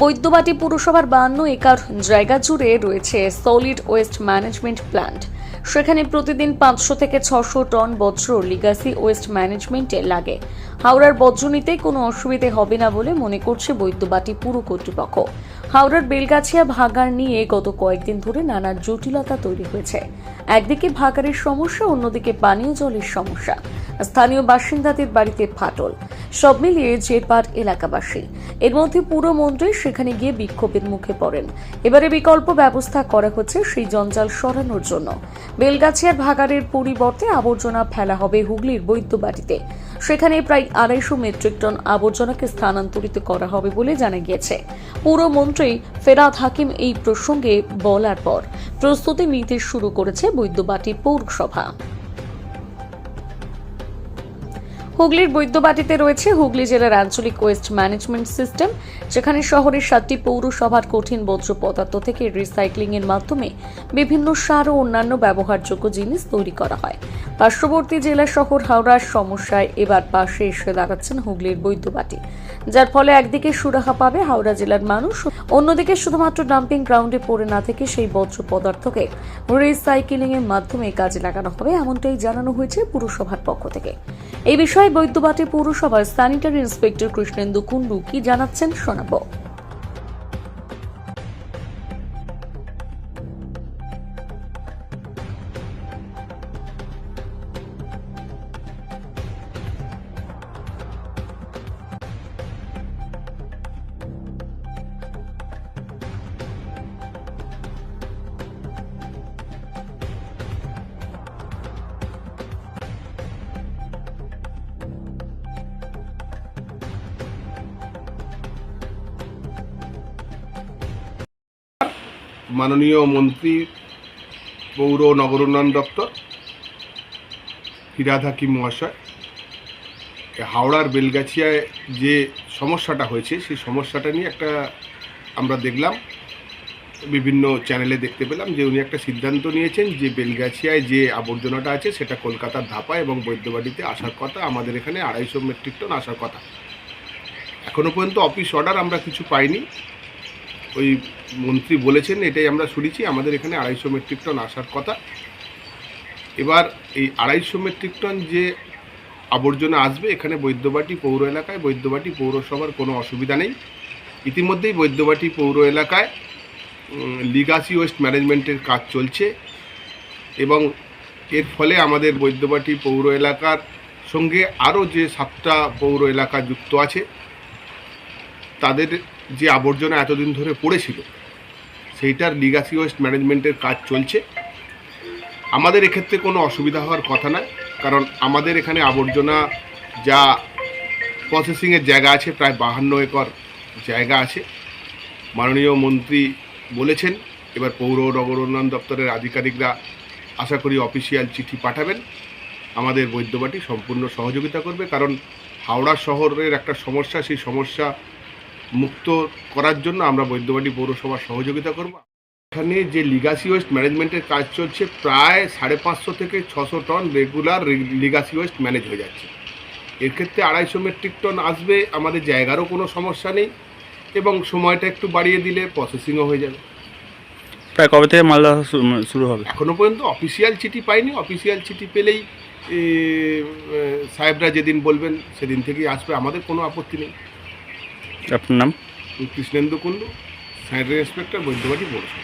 বৈদ্যবাটি পুরসভার বান্ন একর জায়গা জুড়ে রয়েছে সলিড ওয়েস্ট ম্যানেজমেন্ট প্ল্যান্ট। সেখানে প্রতিদিন পাঁচশো থেকে ছশো টন বজ্র লিগাসি ওয়েস্ট ম্যানেজমেন্টে লাগে। হাওড়ার বজ্র নিতে কোনো অসুবিধে হবে না বলে মনে করছে বৈদ্যবাটি পুর কর্তৃপক্ষ। হাওড়ার বেলগাছিয়া ভাগার নিয়ে গত কয়েকদিন ধরে নানা জটিলতা তৈরি হয়েছে। একদিকে ভাগাড়ের সমস্যা, অন্যদিকে পানীয় জলের সমস্যা। স্থানীয় বাসিন্দাদের বাড়িতে ফাটল। সব মিলিয়ে জেরপাট এলাকাবাসী। এর মধ্যে পুরমন্ত্রী সেখানে গিয়ে বিক্ষোভের মুখে পড়েন। এবারে বিকল্প ব্যবস্থা করা হচ্ছে সেই জঞ্জাল সরানোর জন্য। বেলগাছিয়ার ভাগাড়ের পরিবর্তে আবর্জনা ফেলা হবে হুগলির বৈদ্যবাটিতে সেখানে প্রায় আড়াইশো মেট্রিক টন আবর্জনাকে স্থানান্তরিত করা হবে বলে জানা গিয়েছে। পুরো পুরমন্ত্রী ফেরাদ হাকিম এই প্রসঙ্গে বলার পর প্রস্তুতি নিতে শুরু করেছে বৈদ্যবাটি পৌরসভা। হুগলির বৈদ্যবাটিতে রয়েছে হুগলি জেলার আঞ্চলিক ওয়েস্ট ম্যানেজমেন্ট সিস্টেম, যেখানে শহরের সাতটি পৌরসভার কঠিন বর্জ্য পদার্থ থেকে রিসাইক্লিং এর মাধ্যমে বিভিন্ন সার ও অন্যান্য ব্যবহারযোগ্য জিনিস তৈরি করা হয়। পার্শ্ববর্তী জেলা শহর হাওড়ার সমস্যায় এবার পাশে এসে দাঁড়াচ্ছেন হুগলির বৈদ্যবাটি, যার ফলে একদিকে সুরাহা পাবে হাওড়া জেলার মানুষ, অন্যদিকে শুধুমাত্র ডাম্পিং গ্রাউন্ডে পড়ে না থেকে সেই বর্জ্য পদার্থকে রিসাইক্লিং এর মাধ্যমে কাজে লাগানো হবে, এমনটাই জানানো হয়েছে পুরসভার পক্ষ থেকে। এই বিষয়ে বৈদ্যবাটি পৌরসভার স্যানিটারি ইন্সপেক্টর কৃষ্ণেন্দু কুন্ডু কি জানাচ্ছেন শোনাবো। মাননীয় মন্ত্রী, পৌর নগর উন্নয়ন দপ্তর হাকিম মহাশয় হাওড়ার বেলগাছিয়ায় যে সমস্যাটা হয়েছে, সেই সমস্যাটা নিয়ে একটা আমরা দেখলাম, বিভিন্ন চ্যানেলে দেখতে পেলাম যে উনি একটা সিদ্ধান্ত নিয়েছেন যে বেলগাছিয়ায় যে আবর্জনাটা আছে সেটা কলকাতার ধাপা এবং বৈদ্যবাড়িতে আসার কথা, আমাদের এখানে আড়াইশো মেট্রিক টন আসার কথা। এখনও পর্যন্ত অফিস অর্ডার আমরা কিছু পাইনি। ওই মন্ত্রী বলেছেন, এটাই আমরা শুনেছি, আমাদের এখানে আড়াইশো মেট্রিক টন আসার কথা। এবার এই আড়াইশো মেট্রিক টন যে আবর্জনা আসবে, এখানে বৈদ্যবাটি পৌর এলাকায়, বৈদ্যবাটি পৌরসভার কোনো অসুবিধা নেই। ইতিমধ্যেই বৈদ্যবাটি পৌর এলাকায় লিগাসি ওয়েস্ট ম্যানেজমেন্টের কাজ চলছে এবং এর ফলে আমাদের বৈদ্যবাটি পৌর এলাকার সঙ্গে আরও যে সাতটা পৌর এলাকা যুক্ত আছে, তাদের যে আবর্জনা এতদিন ধরে পড়েছিল, সেইটার লিগাসি ওয়েস্ট ম্যানেজমেন্টের কাজ চলছে। আমাদের এক্ষেত্রে কোনো অসুবিধা হওয়ার কথা নয়, কারণ আমাদের এখানে আবর্জনা যা প্রসেসিংয়ের জায়গা আছে, প্রায় বাহান্ন একর জায়গা আছে। মাননীয় মন্ত্রী বলেছেন, এবার পৌর নগর উন্নয়ন দপ্তরের আধিকারিকরা আশা করি অফিসিয়াল চিঠি পাঠাবেন। আমাদের বৈদ্যবাটি সম্পূর্ণ সহযোগিতা করবে, কারণ হাওড়া শহরের একটা সমস্যা, সেই সমস্যা মুক্ত করার জন্য আমরা বৈদ্যবাটি পৌরসভার সহযোগিতা করব। এখানে যে লিগাসি ওয়েস্ট ম্যানেজমেন্টের কাজ চলছে প্রায় সাড়ে পাঁচশো থেকে ছশো ton regular legacy waste manage হয়ে যাচ্ছে। এর ক্ষেত্রে আড়াইশো মেট্রিক টন আসবে আমাদের জায়গারও কোনো সমস্যা নেই এবং সময়টা একটু বাড়িয়ে দিলে প্রসেসিংও হয়ে যাবে। প্রায় কবে থেকে মালদা শুরু হবে? এখনও পর্যন্ত অফিসিয়াল চিঠি পাইনি। অফিসিয়াল চিঠি পেলেই সাহেবরা যেদিন বলবেন সেদিন থেকেই আসবে। আমাদের কোনো আপত্তি নেই। আপনার নাম? কৃষ্ণেন্দু কুণ্ডু সাইডের ইন্সপেক্টর বৈদ্যবাটি পৌরসভা।